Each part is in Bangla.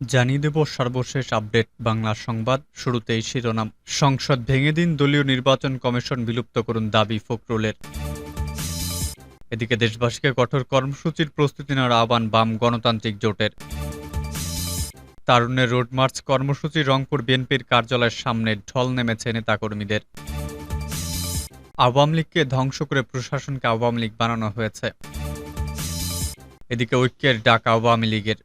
জানিয়ে দেব সর্বশেষ আপডেট বাংলা সংবাদ। শুরুতেই শিরোনাম। সংসদ ভেঙে দিন, দলীয় নির্বাচন কমিশন বিলুপ্ত করুন দাবি ফখরুলের। এদিকে দেশবাসীকে কঠোর কর্মসূচির প্রস্তুতি নেওয়ার আহ্বান বাম গণতান্ত্রিক জোটের। তারুণ্যের রোড মার্চ কর্মসূচি রংপুর বিএনপির কার্যালয়ের সামনে ঢল নেমেছে নেতাকর্মীদের। আওয়ামী লীগকে ধ্বংস করে প্রশাসনকে আওয়ামী লীগ বানানো হয়েছে। এদিকে ঐক্যের ডাক আওয়ামী লীগের।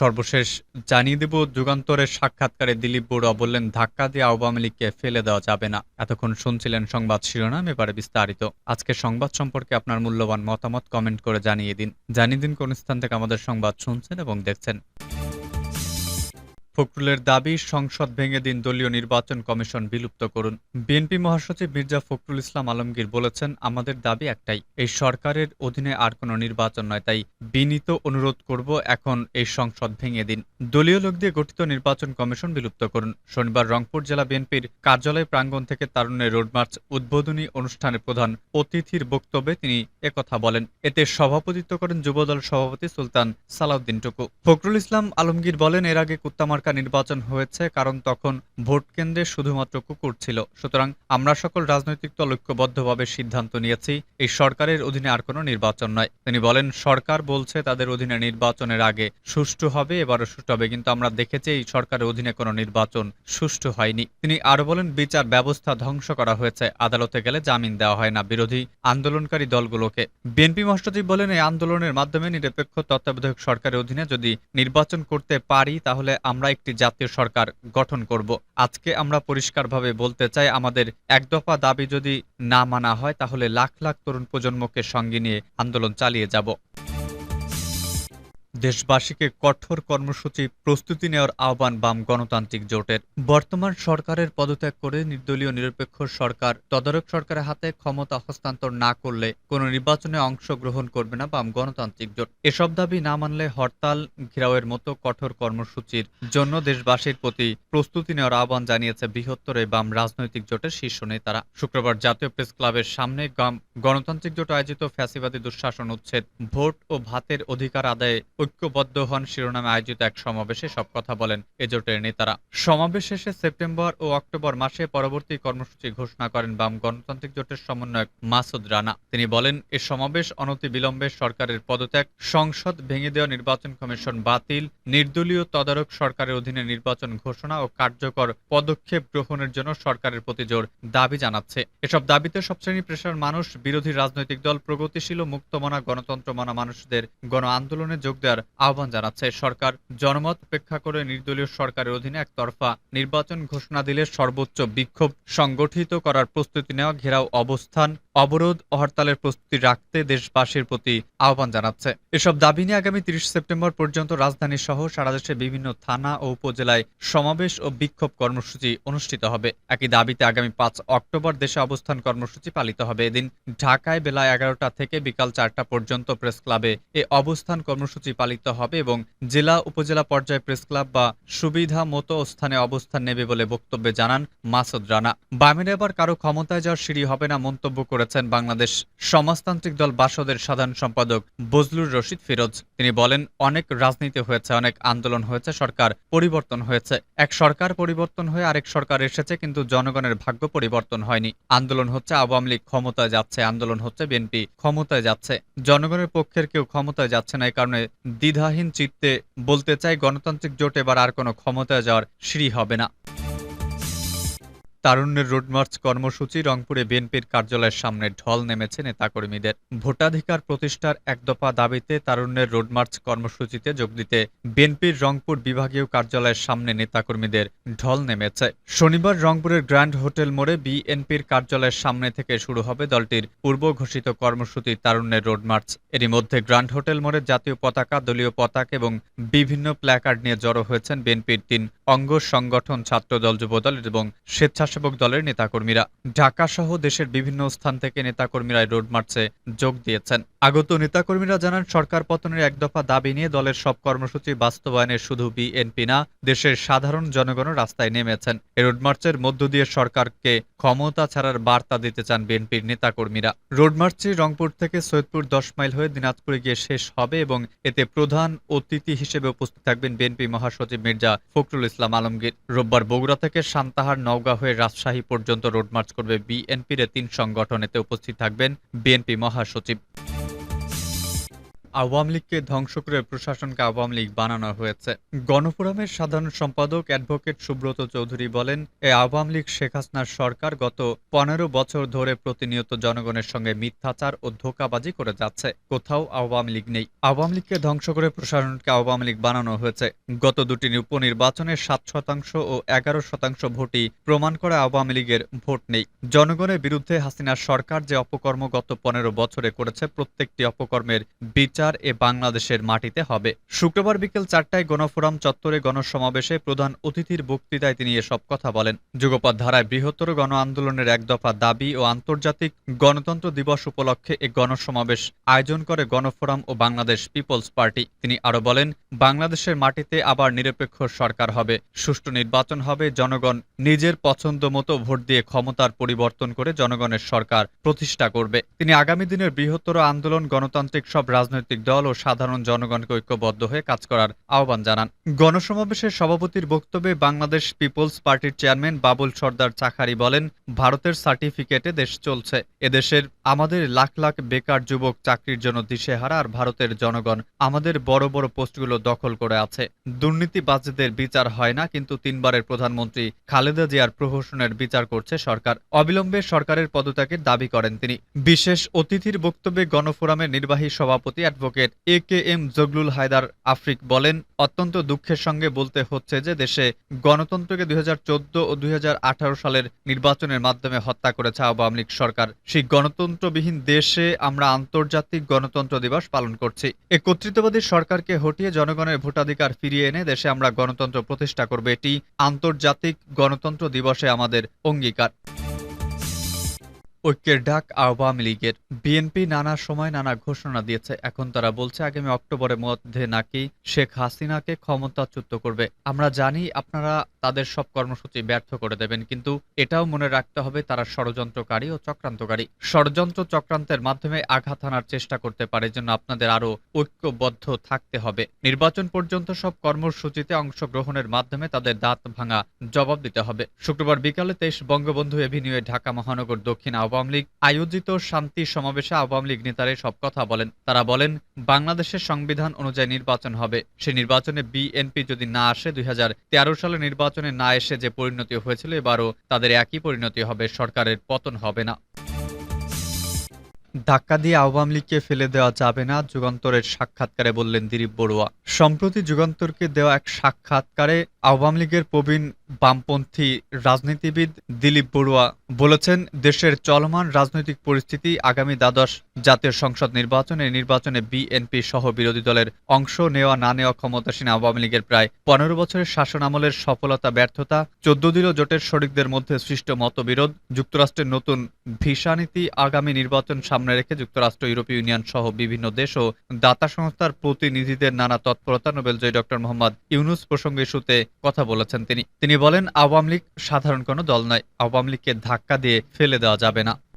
সর্বশেষ জানিয়ে দেব, যুগান্তরের সাক্ষাৎকারে দিলীপ বড়ুয়া বললেন, ধাক্কা দিয়ে আওয়ামী লীগকে ফেলে দেওয়া যাবে না। এতক্ষণ শুনছিলেন সংবাদ শিরোনাম, এবারে বিস্তারিত। আজকে সংবাদ সম্পর্কে আপনার মূল্যবান মতামত কমেন্ট করে জানিয়ে দিন। জানিয়ে দিন কোন স্থান থেকে আমাদের সংবাদ শুনছেন এবং দেখছেন। ফখরুলের দাবি, সংসদ ভেঙে দিন দলীয় নির্বাচন কমিশন বিলুপ্ত করুন। বিএনপি মহাসচিব মির্জা ফখরুল ইসলাম আলমগীর বলেছেন, আমাদের দাবি একটাই, এই সরকারের অধীনে আর কোনো নির্বাচন নয়, তাই বিনীত অনুরোধ করব এখন এই সংসদ ভেঙে দিন। দলীয় লোক দিয়ে গঠিত নির্বাচন কমিশন বিলুপ্ত করুন। শনিবার রংপুর জেলা বিএনপির কার্যালয় প্রাঙ্গণ থেকে তারুণ্যের রোডমার্চ উদ্বোধনী অনুষ্ঠানে প্রধান অতিথির বক্তব্যে তিনি একথা বলেন। এতে সভাপতিত্ব করেন যুবদল সভাপতি সুলতান সালাউদ্দিন টুকু। ফখরুল ইসলাম আলমগীর বলেন, এর আগে কুত্তামার্কা নির্বাচন হয়েছে কারণ তখন ভোট কেন্দ্রে শুধুমাত্র কুকুর ছিল। সুতরাং আমরা সকল রাজনৈতিক দল ঐক্যবদ্ধভাবে সিদ্ধান্ত নিয়েছি, এই সরকারের অধীনে আর কোনো নির্বাচন নয়। তিনি বলেন, সরকার বলছে তাদের অধীনে নির্বাচনের আগে সুষ্ঠু হবে, এবারও সুষ্ঠু হবে, কিন্তু আমরা দেখেছি এই সরকারের অধীনে কোনো নির্বাচন সুষ্ঠু হয়নি। তিনি আরও বলেন, বিচার ব্যবস্থা ধ্বংস করা হয়েছে, আদালতে গেলে জামিন দেওয়া হয় না বিরোধী আন্দোলনকারী দলগুলোকে। বিএনপি মহাসচিব বলেন, এই আন্দোলনের মাধ্যমে নিরপেক্ষ তত্ত্বাবধায়ক সরকারের অধীনে যদি নির্বাচন করতে পারি, তাহলে আমরা একটি জাতীয় সরকার গঠন করব। আজকে আমরা পরিষ্কারভাবে বলতে চাই, আমাদের একদফা দাবি যদি না মানা হয়, তাহলে লাখ লাখ তরুণ প্রজন্মকে সঙ্গে নিয়ে আন্দোলন চালিয়ে যাব। দেশবাসীকে কঠোর কর্মসূচি প্রস্তুতি নেওয়ার আহ্বান বাম গণতান্ত্রিক জোটের। বর্তমান সরকারের পদত্যাগ করে নির্দলীয় নিরপেক্ষ সরকার তদারক সরকারের হাতে ক্ষমতা হস্তান্তর না করলে কোনো নির্বাচনে অংশগ্রহণ করবে না বাম গণতান্ত্রিক জোট। এসব দাবি না মানলে হরতাল, ঘেরাওয়ের মতো কঠোর কর্মসূচির জন্য দেশবাসীর প্রতি প্রস্তুতি নেওয়ার আহ্বান জানিয়েছে বৃহত্তর বাম রাজনৈতিক জোটের শীর্ষ নেতারা। শুক্রবার জাতীয় প্রেস ক্লাবের সামনে গণতান্ত্রিক জোট আয়োজিত ফ্যাসিবাদী দুঃশাসন উচ্ছেদ, ভোট ও ভাতের অধিকার আদায়ে ঐক্যবদ্ধ হন শিরোনামে আয়োজিত এক সমাবেশে সব কথা বলেন এ জোটের নেতারা। সমাবেশ শেষে সেপ্টেম্বর ও অক্টোবর মাসে পরবর্তী কর্মসূচি ঘোষণা করেন বাম গণতান্ত্রিক জোটের সমন্বয়ক মাসুদ রানা। তিনি বলেন, এ সমাবেশ অনতি বিলম্বে সরকারের পদত্যাগ, সংসদ ভেঙে দেওয়া নির্বাচন কমিশন বাতিল, নির্দলীয় তদারক সরকারের অধীনে নির্বাচন ঘোষণা ও কার্যকর পদক্ষেপ গ্রহণের জন্য সরকারের প্রতি জোর দাবি জানাচ্ছে। এসব দাবিতে সব শ্রেণি পেশার মানুষ, বিরোধী রাজনৈতিক দল, প্রগতিশীল ও মুক্তমনা গণতন্ত্র মানা মানুষদের গণ আন্দোলনে যোগ দেওয়ার আহ্বান জানাচ্ছে। সরকার জনমত উপেক্ষা করে নির্দলীয় সরকারের অধীনে একতরফা নির্বাচন ঘোষণা দিলে সর্বোচ্চ বিক্ষোভ সংগঠিত করার প্রস্তুতি নেওয়া, ঘেরাও অবস্থান অবরোধ ও হরতালের প্রস্তুতি রাখতে দেশবাসীর প্রতি আহ্বান জানাচ্ছে। এসব দাবি নিয়ে আগামী তিরিশ সেপ্টেম্বর পর্যন্ত রাজধানী সহ সারা দেশে বিভিন্ন থানা ও উপজেলায় সমাবেশ ও বিক্ষোভ কর্মসূচি অনুষ্ঠিত হবে। একই দাবিতে আগামী পাঁচ অক্টোবর দেশে অবস্থান কর্মসূচি পালিত হবে। এদিন ঢাকায় বেলা এগারোটা থেকে বিকাল চারটা পর্যন্ত প্রেস ক্লাবে এ অবস্থান কর্মসূচি পালিত হবে এবং জেলা উপজেলা পর্যায়ে প্রেস ক্লাব বা সুবিধা মতো স্থানে অবস্থান নেবে বলে বক্তব্যে জানান মাসুদ রানা। বামের এবার কারও ক্ষমতায় যাওয়ার সিঁড়ি হবে না মন্তব্য করেছেন বাংলাদেশ সমাজতান্ত্রিক দল বাসদের সাধারণ সম্পাদক বজলুর রশিদ ফিরোজ। তিনি বলেন, অনেক রাজনীতি হয়েছে, অনেক আন্দোলন হয়েছে, সরকার পরিবর্তন হয়েছে। এক সরকার পরিবর্তন হয়ে আরেক সরকার এসেছে, কিন্তু জনগণের ভাগ্য পরিবর্তন হয়নি। আন্দোলন হচ্ছে, আওয়ামী লীগ ক্ষমতায় যাচ্ছে, আন্দোলন হচ্ছে, বিএনপি ক্ষমতায় যাচ্ছে। জনগণের পক্ষের কেউ ক্ষমতায় যাচ্ছে না এই কারণে দ্বিধাহীন চিত্তে বলতে চাই, গণতান্ত্রিক জোট এবার আর কোনো ক্ষমতায় যাওয়ার সিঁড়ি হবে না। তারুণ্যের রোড মার্চ কর্মসূচি রংপুরে বিএনপির কার্যালয়ের সামনে ঢল নেমেছে নেতাকর্মীদের। ভোটাধিকার প্রতিষ্ঠার এক দফা দাবিতে তারুণ্যের রোড মার্চ কর্মসূচিতে যোগ দিতে বিএনপির রংপুর বিভাগীয় কার্যালয়ের সামনে নেতাকর্মীদের ঢল নেমেছে। শনিবার রংপুরের গ্র্যান্ড হোটেল মোড়ে বিএনপির কার্যালয়ের সামনে থেকে শুরু হবে দলটির পূর্ব ঘোষিত কর্মসূচি তারুণ্যের রোড মার্চ এরই মধ্যে গ্র্যান্ড হোটেল মোড়ে জাতীয় পতাকা, দলীয় পতাকা এবং বিভিন্ন প্ল্যাকার্ড নিয়ে জড়ো হয়েছেন বিএনপির তিন অঙ্গ সংগঠন, ছাত্রদল, যুবদল এবং স্বেচ্ছাসেবক দলের নেতাকর্মীরা। ঢাকা সহ দেশের বিভিন্ন স্থান থেকে নেতাকর্মীরা রোড মার্চে যোগ দিয়েছেন। আগত নেতাকর্মীরা জানান, সরকার পতনের এক দফা দাবি নিয়ে দলের সব কর্মসূচি বাস্তবায়নে শুধু বিএনপি না, দেশের সাধারণ জনগণও রাস্তায় নেমেছেন। এই রোড মার্চের মধ্য দিয়ে সরকারকে ক্ষমতা ছাড়ার বার্তা দিতে চান বিএনপির নেতাকর্মীরা। রোড মার্চটি রংপুর থেকে সৈয়দপুর দশ মাইল হয়ে দিনাজপুরে গিয়ে শেষ হবে এবং এতে প্রধান অতিথি হিসেবে উপস্থিত থাকবেন বিএনপি মহাসচিব মির্জা ফখরুল ইসলাম। আলমগীর। রোববার বগুড়া থেকে সান্তাহার নওগাঁ হয়ে রাজশাহী পর্যন্ত রোড মার্চ করবে বিএনপির তিন সংগঠন এতে উপস্থিত থাকবেন বিএনপি মহাসচিব। আওয়ামী লীগকে ধ্বংস করে প্রশাসনকে আওয়ামী লীগ বানানো হয়েছে। গণফোরামের সাধারণ সম্পাদক অ্যাডভোকেট সুব্রত চৌধুরী বলেন, এ আওয়ামী লীগ শেখ হাসিনার সরকার গত পনেরো বছর ধরে প্রতিনিয়ত জনগণের সঙ্গে মিথ্যাচার ও ধোকাবাজি করে যাচ্ছে। কোথাও আওয়ামী লীগ নেই। আওয়ামী লীগকে ধ্বংস করে প্রশাসনকে আওয়ামী লীগ বানানো হয়েছে। গত দুটি উপনির্বাচনে সাত শতাংশ ও এগারো শতাংশ ভোটই প্রমাণ করে আওয়ামী লীগের ভোট নেই। জনগণের বিরুদ্ধে হাসিনার সরকার যে অপকর্ম গত পনেরো বছরে করেছে, প্রত্যেকটি অপকর্মের বিচার এ বাংলাদেশের মাটিতে হবে। শুক্রবার বিকেল চারটায় গণফোরাম চত্বরে গণসমাবেশে প্রধান অতিথির বক্তৃতায় তিনি এসব কথা বলেন। যুগপৎ ধারায় বৃহত্তর গণ আন্দোলনের এক দফা দাবি ও আন্তর্জাতিক গণতন্ত্র দিবস উপলক্ষে এ গণসমাবেশ আয়োজন করে গণফোরাম ও বাংলাদেশ পিপলস পার্টি। তিনি আরও বলেন, বাংলাদেশের মাটিতে আবার নিরপেক্ষ সরকার হবে। সুষ্ঠু নির্বাচন হবে, জনগণ নিজের পছন্দ মতো ভোট দিয়ে ক্ষমতার পরিবর্তন করে জনগণের সরকার প্রতিষ্ঠা করবে। তিনি আগামী দিনের বৃহত্তর আন্দোলন, গণতান্ত্রিক সব রাজনৈতিক দল ও সাধারণ জনগণকে ঐক্যবদ্ধ হয়ে কাজ করার আহ্বান জানান। গণসমাবেশের সভাপতির বক্তব্যে বাংলাদেশ পিপলস পার্টির চেয়ারম্যান বাবুল সর্দার চাখারি বলেন, ভারতের সার্টিফিকেটে দেশ চলছে। এদেশের আমাদের লাখ লাখ বেকার যুবক চাকরির জন্য দিশেহারা আর ভারতের জনগণ আমাদের বড় বড় পোস্টগুলো দখল করে আছে। দুর্নীতিবাজদের বিচার হয় না, কিন্তু তিনবারের প্রধানমন্ত্রী খালেদা জিয়ার প্রহসনের বিচার করছে সরকার। অবিলম্বে সরকারের পদত্যাগের দাবি করেন তিনি। বিশেষ অতিথির বক্তব্যে গণফোরামের নির্বাহী সভাপতি advocate A K M Jaglul Haider Afrik বলেন, অত্যন্ত দুঃখের সঙ্গে বলতে হচ্ছে যে দেশে গণতন্ত্রকে দুই হাজার চোদ্দ ও দুই হাজার আঠারো সালের নির্বাচনের মাধ্যমে হত্যা করেছে আওয়ামী লীগ সরকার। সেই গণতন্ত্রবিহীন দেশে আমরা আন্তর্জাতিক গণতন্ত্র দিবস পালন করছি। এ কর্তৃত্ববাদী সরকারকে হটিয়ে জনগণের ভোটাধিকার ফিরিয়ে এনে দেশে আমরা গণতন্ত্র প্রতিষ্ঠা করবে। এটি আন্তর্জাতিক গণতন্ত্র দিবসে আমাদের অঙ্গীকার। ঐক্যের ডাক আওয়ামী লীগের। বিএনপি নানা সময় নানা ঘোষণা দিয়েছে। এখন তারা বলছে, আগামী অক্টোবরের মধ্যে নাকি শেখ হাসিনাকে ক্ষমতাচ্যুত করবে। আমরা জানি আপনারা তাদের সব কর্মসূচি ব্যর্থ করে দেবেন, কিন্তু এটাও মনে রাখতে হবে তারা ষড়যন্ত্রকারী ও চক্রান্তকারী। ষড়যন্ত্র চক্রান্তের মাধ্যমে আঘাত হানার চেষ্টা করতে পারে জন্য আপনাদের আরও ঐক্যবদ্ধ থাকতে হবে। নির্বাচন পর্যন্ত সব কর্মসূচিতে অংশগ্রহণের মাধ্যমে তাদের দাঁত ভাঙা জবাব দিতে হবে। শুক্রবার বিকালে তেইশ বঙ্গবন্ধু এভিনিউয়ে ঢাকা মহানগর দক্ষিণ আওয়ামী লীগ আয়োজিত শান্তি সমাবেশে আওয়ামী লীগ নেতারা সব কথা বলেন। তারা বলেন, বাংলাদেশের সংবিধান অনুযায়ী নির্বাচন হবে। সে নির্বাচনে বিএনপি যদি না আসে, দুই হাজার তেরো সালে নির্বাচনে না এসে যে পরিণতি হয়েছিল, এবারও তাদের একই পরিণতি হবে, সরকারের পতন হবে না। ধাক্কা দিয়ে আওয়ামী লীগকে ফেলে দেওয়া যাবে না, যুগান্তরের সাক্ষাৎকারে বললেন দিলীপ বড়ুয়া। সম্প্রতি যুগান্তরকে দেওয়া এক সাক্ষাৎকারে আওয়ামী লীগের প্রবীণ বামপন্থী রাজনীতিবিদ দিলীপ বড়ুয়া বলেছেন, দেশের চলমান রাজনৈতিক পরিস্থিতি আগামী দ্বাদশ জাতীয় সংসদ নির্বাচনে নির্বাচনে বিএনপি সহ বিরোধী দলের অংশ নেওয়া না নেওয়া ক্ষমতাসীন আওয়ামী লীগের প্রায় পনেরো বছরের শাসন আমলের সফলতা, ব্যর্থতা, চোদ্দ দিল জোটের শরিকদের মধ্যে সৃষ্ট মতবিরোধ, যুক্তরাষ্ট্রের নতুন ভিসা নীতি আগামী নির্বাচন সামনে রেখে যুক্তরাষ্ট্র, ইউরোপীয় ইউনিয়ন সহ বিভিন্ন দেশ ও দাতা সংস্থার প্রতিনিধিদের নানা তৎপরতা, নোবেলজয়ী ডক্টর মোহাম্মদ ইউনুস প্রসঙ্গে ইস্যুতে কথা বলেছেন তিনি। তিনি বলেন, আওয়ামী লীগ সাধারণ কোনো দল নয়। আওয়ামী লীগকে ধাক্কা দিয়ে ফেলে দেওয়া যাবে না।